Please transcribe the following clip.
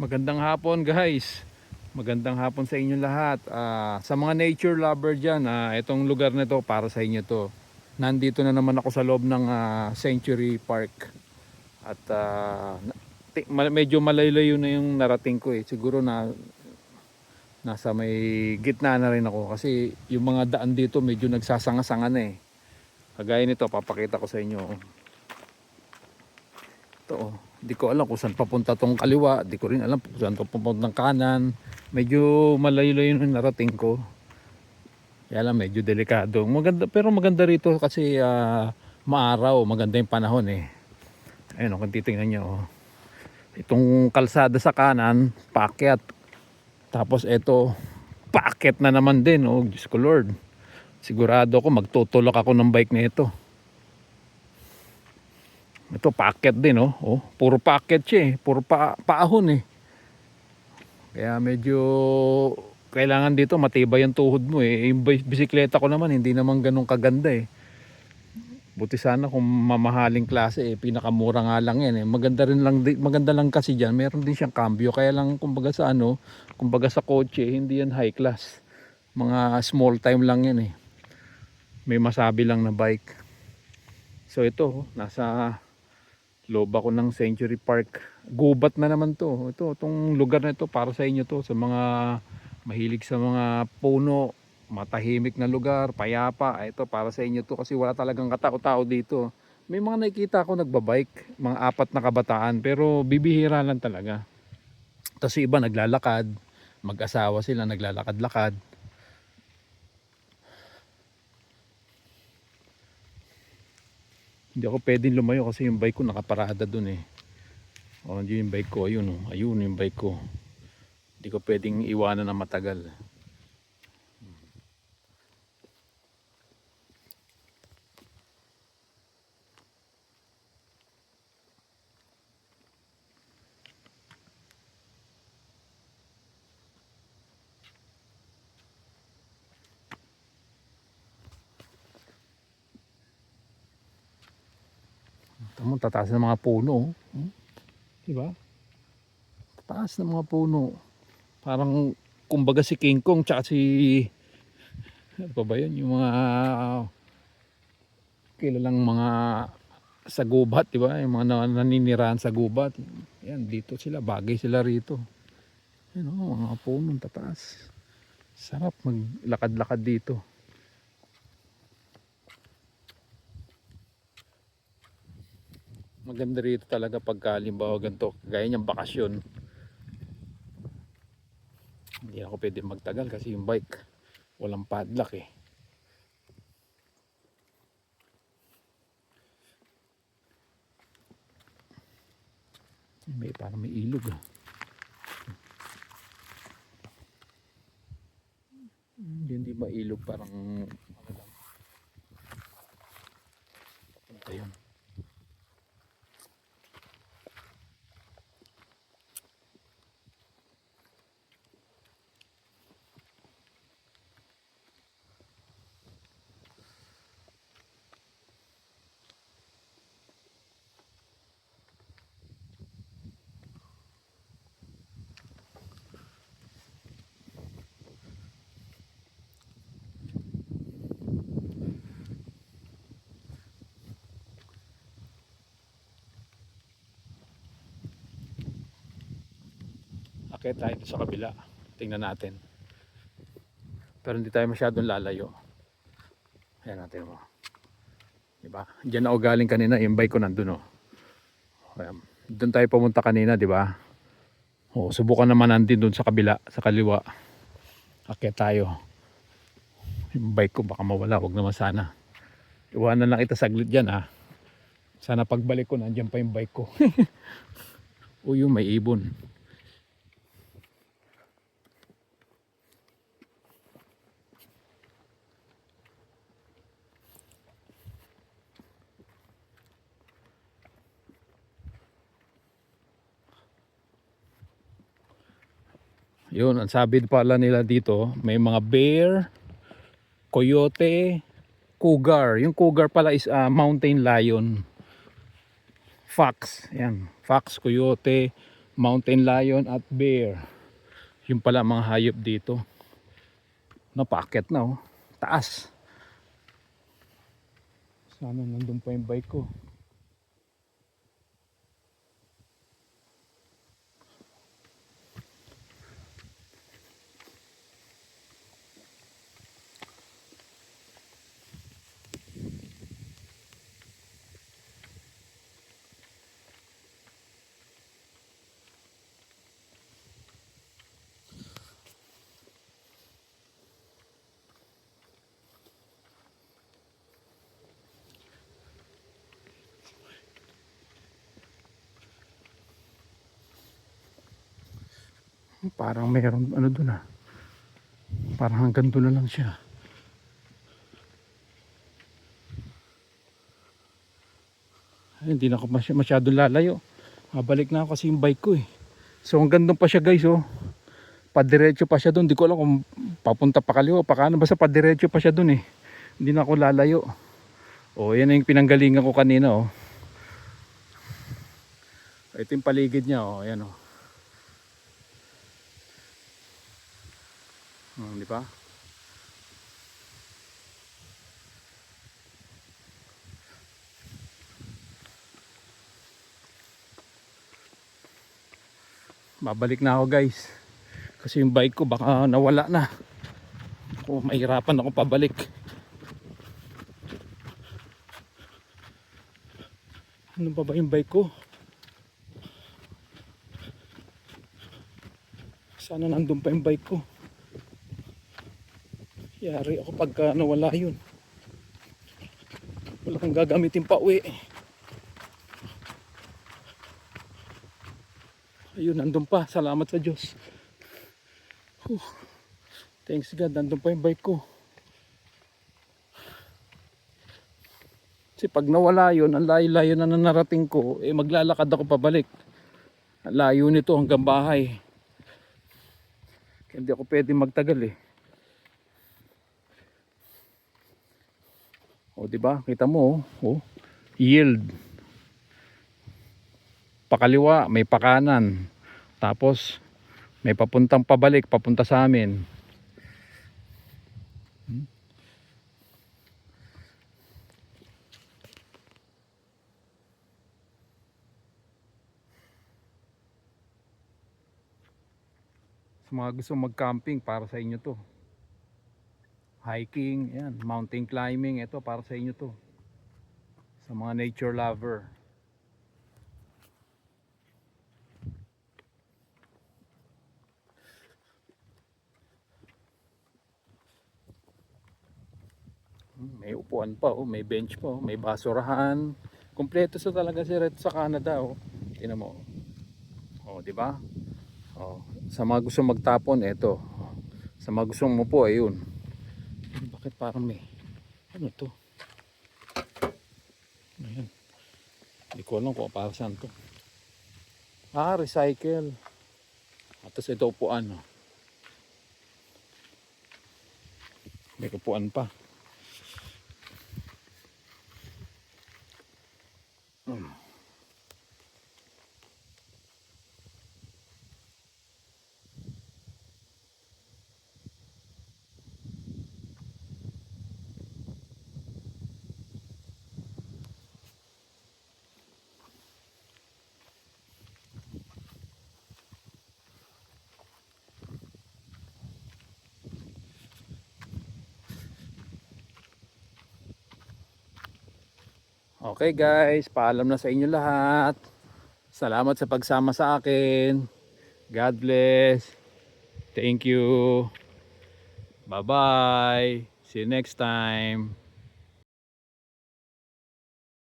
Magandang hapon guys. Magandang hapon sa inyo lahat. Ah, sa mga nature lover dyan, ah, itong lugar na to para sa inyo to. Nandito na naman ako sa loob ng ah, Century Park. At ma- medyo malayo na yung narating ko eh. Siguro na nasa may gitna na rin ako kasi yung mga daan dito medyo nagsasanga-sanga na eh. Kagaya nito, papakita ko sa inyo. Ito oh. Hindi ko alam kung saan papunta tong kaliwa. Hindi ko rin alam kung saan papunta ng kanan. Medyo malayo-layo yung narating ko. Kaya lang medyo delikado. Maganda, pero maganda rito kasi ah, maaraw. Maganda yung panahon eh. Ayun oh, kung titingnan nyo. Oh. Itong kalsada sa kanan, paakyat. Tapos ito, paakyat na naman din. Oh, Diyos ko Lord. Sigurado ako magtutulak ako ng bike na ito. Ito packet din oh. oh puro packet siya eh. Puro pa paahon eh. Kaya medyo kailangan dito matibay ang tuhod mo eh. Yung bis- bisikleta ko naman hindi naman ganun kaganda eh. Buti sana kung mamahaling klase eh pinakamura nga lang yan eh. Maganda rin lang maganda lang kasi diyan, meron din siyang cambio kaya lang kumbaga sa ano, kumbaga sa kotse hindi yan high class. Mga small time lang yan eh. May masabi lang na bike. So ito, oh, nasa loob ako ng Century Park. Gubat na naman to. Ito, itong lugar na ito para sa inyo to. Sa mga mahilig sa mga puno, matahimik na lugar, payapa. Ito para sa inyo to kasi wala talagang katao-tao dito. May mga nakikita ako nagbabike, mga apat na kabataan, pero bibihira lang talaga. Tapos iba naglalakad, mag-asawa sila naglalakad-lakad. Hindi ako pwedeng lumayo kasi yung bike ko nakaparada dun eh. O, yun yung bike ko. Ayun o. Ayun yung bike ko. Hindi ko pwedeng iwanan na matagal. Tama, tataas ng mga puno. oh. Hmm? Diba? Tataas ng mga puno. Parang kumbaga si King Kong tsaka si ano pa ba yun? Yung mga kilalang mga sa gubat, di ba? Yung mga na- naninirahan sa gubat. Yan, dito sila. Bagay sila rito. Yan o, mga puno tataas. Sarap maglakad-lakad dito. Maganda rito talaga pagka halimbawa ganito gaya niyang bakasyon. Hindi ako pwede magtagal kasi yung bike walang padlock eh. May parang may ilog ah. Hindi ba ilog parang ano lang Punta yun Akit tayo sa kabila. Tingnan natin. Pero hindi tayo masyadong lalayo. Ayan natin mo. Diba? Diyan ako galing kanina. Yung bike ko nandun oh. Ayan. Doon tayo pumunta kanina, di ba? Oh, subukan naman natin doon sa kabila, sa kaliwa. Akit tayo. Yung bike ko baka mawala, wag naman sana. Iwanan lang kita saglit dyan ha. Sana pagbalik ko, nandyan pa yung bike ko. o yung may ibon. Yun, ang sabi pala nila dito, may mga bear, coyote, cougar. Yung cougar pala is ah, mountain lion. Fox, yan. Fox, coyote, mountain lion at bear. Yung pala mga hayop dito. Napakit na oh. Taas. Sana nandun pa yung bike ko. Parang mayroon ano dun ah. Parang hanggang doon na lang siya. Ay, hindi na ako masy- masyado lalayo. Mabalik na ako kasi yung bike ko eh. So hanggang doon pa siya guys oh. Padiretso pa siya doon. Di ko alam kung papunta pa kaliwa pa kanan. Basta padiretso pa siya doon eh. Hindi na ako lalayo. Oh, yan yung pinanggalingan ko kanina oh. Ito yung paligid niya oh. Ayan oh. Hmm, di ba? Babalik na ako guys. Kasi yung bike ko baka nawala na. Ako mahirapan ako pabalik. Ano pa ba yung bike ko? Sana nandun pa yung bike ko. Yari ako pagka nawala yun. Wala kang gagamitin pa uwi. Ayun, nandun pa. Salamat sa Diyos. Whew. Thanks God, nandun pa yung bike ko. Kasi pag nawala yun, ang layo-layo na narating ko, eh maglalakad ako pabalik. Ang layo nito hanggang bahay. Kaya hindi ako pwede magtagal eh. O di ba? Kita mo oh. oh. Yield. Pakaliwa, may pakanan. Tapos may papuntang pabalik, papunta sa amin. Hmm? Sa mga gusto mag-camping, para sa inyo to hiking, yan, mountain climbing, ito para sa inyo to. Sa mga nature lover. Hmm, May upuan pa, oh, may bench pa, oh, may basurahan. Kompleto sa talaga si Red sa Canada, oh. Tingnan mo. Oh, di ba? Oh, sa mga gusto magtapon, ito. Sa mga gusto mo ayun. Bakit parang may ano to? Ayan. Hindi ko alam kung para saan to. Ah, recycle. At tapos ito upuan. Oh. May upuan pa. Hmm. Okay guys, paalam na sa inyo lahat. Salamat sa pagsama sa akin. God bless. Thank you. Bye-bye. See you next time.